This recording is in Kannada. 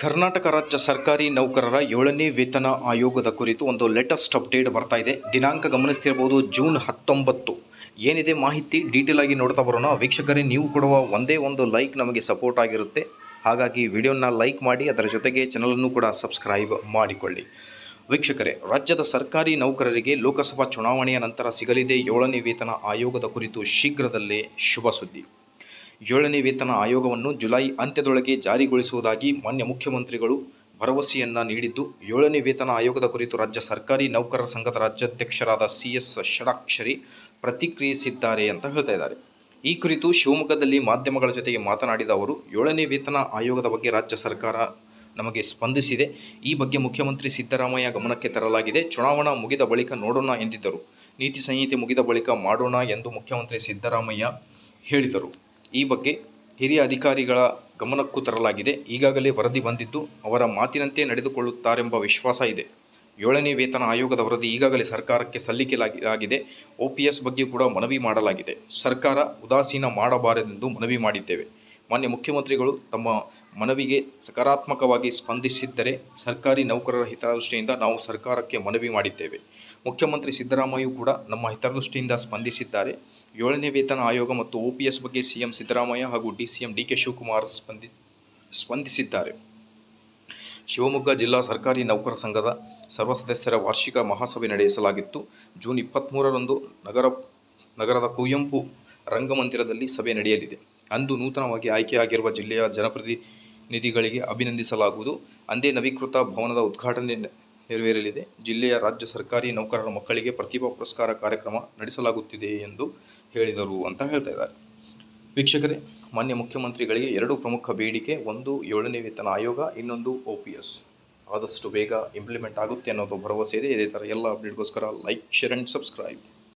ಕರ್ನಾಟಕ ರಾಜ್ಯ ಸರ್ಕಾರಿ ನೌಕರರ ಏಳನೇ ವೇತನ ಆಯೋಗದ ಕುರಿತು ಒಂದು ಲೇಟೆಸ್ಟ್ ಅಪ್ಡೇಟ್ ಬರ್ತಾ ಇದೆ. ದಿನಾಂಕ ಗಮನಿಸ್ತಿರ್ಬೋದು ಜೂನ್ ಹತ್ತೊಂಬತ್ತು. ಏನಿದೆ ಮಾಹಿತಿ ಡೀಟೇಲ್ ಆಗಿ ನೋಡ್ತಾ ಬರೋಣ. ವೀಕ್ಷಕರೇ, ನೀವು ಕೊಡುವ ಒಂದೇ ಒಂದು ಲೈಕ್ ನಮಗೆ ಸಪೋರ್ಟ್ ಆಗಿರುತ್ತೆ. ಹಾಗಾಗಿ ವಿಡಿಯೋನ ಲೈಕ್ ಮಾಡಿ, ಅದರ ಜೊತೆಗೆ ಚಾನಲನ್ನು ಕೂಡ ಸಬ್ಸ್ಕ್ರೈಬ್ ಮಾಡಿಕೊಳ್ಳಿ. ವೀಕ್ಷಕರೇ, ರಾಜ್ಯದ ಸರ್ಕಾರಿ ನೌಕರರಿಗೆ ಲೋಕಸಭಾ ಚುನಾವಣೆಯ ನಂತರ ಸಿಗಲಿದೆ ಏಳನೇ ವೇತನ ಆಯೋಗದ ಕುರಿತು ಶೀಘ್ರದಲ್ಲೇ ಶುಭ ಸುದ್ದಿ. ಏಳನೇ ವೇತನ ಆಯೋಗವನ್ನು ಜುಲೈ ಅಂತ್ಯದೊಳಗೆ ಜಾರಿಗೊಳಿಸುವುದಾಗಿ ಮಾನ್ಯ ಮುಖ್ಯಮಂತ್ರಿಗಳು ಭರವಸೆಯನ್ನ ನೀಡಿದ್ದು, ಏಳನೇ ವೇತನ ಆಯೋಗದ ಕುರಿತು ರಾಜ್ಯ ಸರ್ಕಾರಿ ನೌಕರರ ಸಂಘದ ರಾಜ್ಯಾಧ್ಯಕ್ಷರಾದ ಸಿ ಎಸ್ ಷಡಾಕ್ಷರಿ ಪ್ರತಿಕ್ರಿಯಿಸಿದ್ದಾರೆ ಅಂತ ಹೇಳ್ತಾ ಇದ್ದಾರೆ. ಈ ಕುರಿತು ಶಿವಮೊಗ್ಗದಲ್ಲಿ ಮಾಧ್ಯಮಗಳ ಜೊತೆಗೆ ಮಾತನಾಡಿದ ಅವರು, ಏಳನೇ ವೇತನ ಆಯೋಗದ ಬಗ್ಗೆ ರಾಜ್ಯ ಸರ್ಕಾರ ನಮಗೆ ಸ್ಪಂದಿಸಿದೆ. ಈ ಬಗ್ಗೆ ಮುಖ್ಯಮಂತ್ರಿ ಸಿದ್ದರಾಮಯ್ಯ ಗಮನಕ್ಕೆ ತರಲಾಗಿದೆ. ಚುನಾವಣಾ ಮುಗಿದ ಬಳಿಕ ನೋಡೋಣ ಎಂದಿದ್ದರು. ನೀತಿ ಸಂಹಿತೆ ಮುಗಿದ ಬಳಿಕ ಮಾಡೋಣ ಎಂದು ಮುಖ್ಯಮಂತ್ರಿ ಸಿದ್ದರಾಮಯ್ಯ ಹೇಳಿದರು. ಈ ಬಗ್ಗೆ ಹಿರಿಯ ಅಧಿಕಾರಿಗಳ ಗಮನಕ್ಕೂ ತರಲಾಗಿದೆ. ಈಗಾಗಲೇ ವರದಿ ಬಂದಿದ್ದು ಅವರ ಮಾತಿನಂತೆ ನಡೆದುಕೊಳ್ಳುತ್ತಾರೆಂಬ ವಿಶ್ವಾಸ ಇದೆ. ಏಳನೇ ವೇತನ ಆಯೋಗದ ವರದಿ ಈಗಾಗಲೇ ಸರ್ಕಾರಕ್ಕೆ ಸಲ್ಲಿಕೆಲಾಗಿದೆ. ಒ ಪಿ ಎಸ್ ಬಗ್ಗೆ ಕೂಡ ಮನವಿ ಮಾಡಲಾಗಿದೆ. ಸರ್ಕಾರ ಉದಾಸೀನ ಮಾಡಬಾರದೆಂದು ಮನವಿ ಮಾಡಿದ್ದೇವೆ. ಮಾನ್ಯ ಮುಖ್ಯಮಂತ್ರಿಗಳು ತಮ್ಮ ಮನವಿಗೆ ಸಕಾರಾತ್ಮಕವಾಗಿ ಸ್ಪಂದಿಸಿದ್ದರೆ ಸರ್ಕಾರಿ ನೌಕರರ ಹಿತದೃಷ್ಟಿಯಿಂದ ನಾವು ಸರ್ಕಾರಕ್ಕೆ ಮನವಿ ಮಾಡಿದ್ದೇವೆ. ಮುಖ್ಯಮಂತ್ರಿ ಸಿದ್ದರಾಮಯ್ಯ ಕೂಡ ನಮ್ಮ ಹಿತದೃಷ್ಟಿಯಿಂದ ಸ್ಪಂದಿಸಿದ್ದಾರೆ. ಏಳನೇ ವೇತನ ಆಯೋಗ ಮತ್ತು ಒ ಪಿ ಎಸ್ ಬಗ್ಗೆ ಸಿಎಂ ಸಿದ್ದರಾಮಯ್ಯ ಹಾಗೂ D C M D K Shivakumar ಸ್ಪಂದಿ, ಸ್ಪಂದಿಸಿದ್ದಾರೆ. ಶಿವಮೊಗ್ಗ ಜಿಲ್ಲಾ ಸರ್ಕಾರಿ ನೌಕರ ಸಂಘದ ಸರ್ವ ಸದಸ್ಯರ ವಾರ್ಷಿಕ ಮಹಾಸಭೆ ನಡೆಸಲಾಗಿತ್ತು. ಜೂನ್ ಇಪ್ಪತ್ತ್ಮೂರರಂದು ನಗರ, ನಗರದ ಕುವೆಂಪು ರಂಗಮಂದಿರದಲ್ಲಿ ಸಭೆ ನಡೆಯಲಿದೆ. ಅಂದು ನೂತನವಾಗಿ ಆಯ್ಕೆಯಾಗಿರುವ ಜಿಲ್ಲೆಯ ಜನಪ್ರತಿನಿಧಿಗಳಿಗೆ ಅಭಿನಂದಿಸಲಾಗುವುದು. ಅಂದೇ ನವೀಕೃತ ಭವನದ ಉದ್ಘಾಟನೆ ನೆರವೇರಲಿದೆ. ಜಿಲ್ಲೆಯ ರಾಜ್ಯ ಸರ್ಕಾರಿ ನೌಕರರ ಮಕ್ಕಳಿಗೆ ಪ್ರತಿಭಾ ಪುರಸ್ಕಾರ ಕಾರ್ಯಕ್ರಮ ನಡೆಸಲಾಗುತ್ತಿದೆ ಎಂದು ಹೇಳಿದರು ಅಂತ ಹೇಳ್ತಾ ಇದ್ದಾರೆ. ವೀಕ್ಷಕರೇ, ಮಾನ್ಯ ಮುಖ್ಯಮಂತ್ರಿಗಳಿಗೆ ಎರಡು ಪ್ರಮುಖ ಬೇಡಿಕೆ, ಒಂದು ಏಳನೇ ವೇತನ ಆಯೋಗ, ಇನ್ನೊಂದು ಒ ಪಿ ಎಸ್. ಆದಷ್ಟು ಬೇಗ ಇಂಪ್ಲಿಮೆಂಟ್ ಆಗುತ್ತೆ ಅನ್ನೋದು ಭರವಸೆ ಇದೆ. ಇದೇ ಥರ ಎಲ್ಲ ಅಪ್ಡೇಟ್ಗೋಸ್ಕರ ಲೈಕ್ ಶೇರ್ ಆ್ಯಂಡ್ ಸಬ್ಸ್ಕ್ರೈಬ್